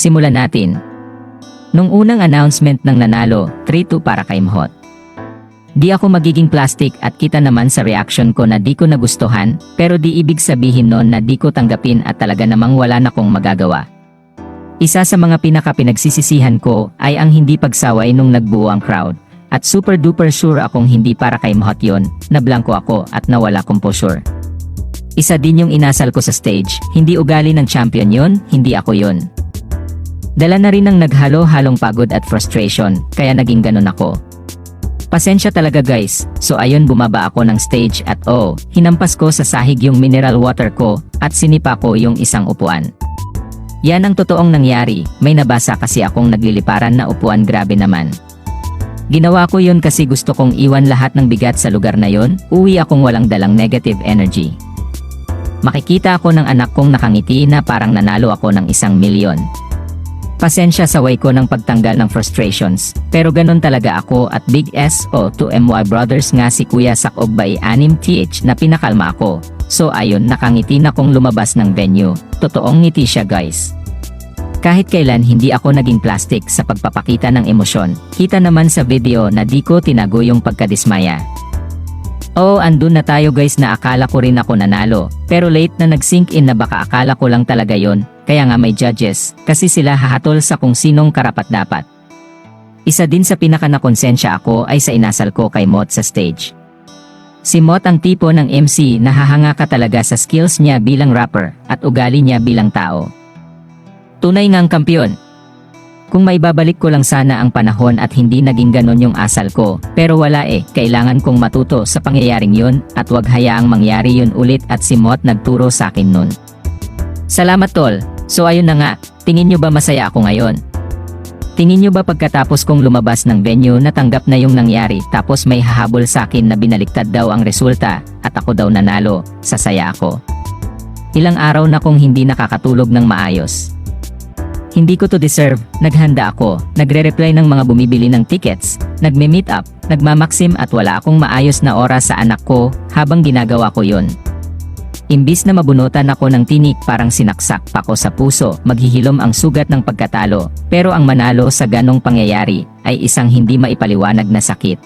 Simulan natin. Nung unang announcement ng nanalo, 3-2 para kay Mhot. Di ako magiging plastic at kita naman sa reaction ko na di ko nagustuhan, pero di ibig sabihin nun na di ko tanggapin at talaga namang wala na kong magagawa. Isa sa mga pinaka-pinagsisisihan ko ay ang hindi pagsaway nung nagbuo ang crowd. At super duper sure akong hindi para kay Mhot yun, na blanco ako at nawala composure. Isa din yung inasal ko sa stage, hindi ugali ng champion yun, hindi ako yun. Dala na rin ng naghalo-halong pagod at frustration, kaya naging ganun ako. Pasensya talaga guys, so ayun bumaba ako ng stage at oh, hinampas ko sa sahig yung mineral water ko at sinipa ko yung isang upuan. Yan ang totoong nangyari, may nabasa kasi akong nagliliparan na upuan grabe naman. Ginawa ko yun kasi gusto kong iwan lahat ng bigat sa lugar na yon, uwi akong walang dalang negative energy. Makikita ako ng anak kong nakangiti na parang nanalo ako ng isang milyon. Pasensya sa way ko ng pagtanggal ng frustrations, pero ganun talaga ako at Big S o 2MY Brothers nga si Kuya Sakob by 6TH na pinakalma ako. So ayun nakangiti na kong lumabas ng venue, totoong ngiti siya guys. Kahit kailan hindi ako naging plastic sa pagpapakita ng emosyon, kita naman sa video na di ko tinago yung pagkadismaya. Oo, andun na tayo guys na akala ko rin ako nanalo, pero late na nag-sink in na baka akala ko lang talaga yon, kaya nga may judges, kasi sila hahatol sa kung sinong karapat dapat. Isa din sa pinaka nakonsensya ako ay sa inasal ko kay Mot sa stage. Si Mot ang tipo ng MC na hahanga ka talaga sa skills niya bilang rapper at ugali niya bilang tao. Tunay ngang kampyon. Kung may babalik ko lang sana ang panahon at hindi naging ganon yung asal ko, pero wala eh, kailangan kong matuto sa pangyayaring yun at wag hayaang mangyari yun ulit at si Mot nagturo sa akin nun. Salamat tol, so ayun na nga, tingin nyo ba masaya ako ngayon? Tingin nyo ba pagkatapos kong lumabas ng venue natanggap na yung nangyari tapos may hahabol sa akin na binaliktad daw ang resulta at ako daw nanalo, sasaya ako. Ilang araw na kong hindi nakakatulog ng maayos. Hindi ko to deserve, naghanda ako, nagre-reply ng mga bumibili ng tickets, nagme-meet up, nagmamaksim at wala akong maayos na oras sa anak ko habang ginagawa ko yon. Imbis na mabunutan ako ng tinik parang sinaksak pa ko sa puso, maghihilom ang sugat ng pagkatalo, pero ang manalo sa ganong pangyayari ay isang hindi maipaliwanag na sakit.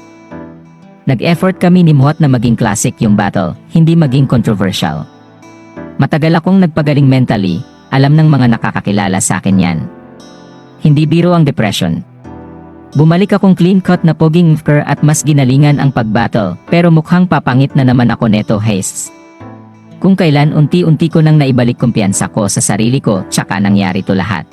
Nag-effort kami ni Muhat na maging classic yung battle, hindi maging controversial. Matagal akong nagpagaling mentally, alam ng mga nakakakilala sa akin yan. Hindi biro ang depression. Bumalik akong clean cut na poging mfker at mas ginalingan ang pagbattle, pero mukhang papangit na naman ako neto hastes. Kung kailan unti-unti ko nang naibalik kumpiyansa ko sa sarili ko, tsaka nangyari to lahat.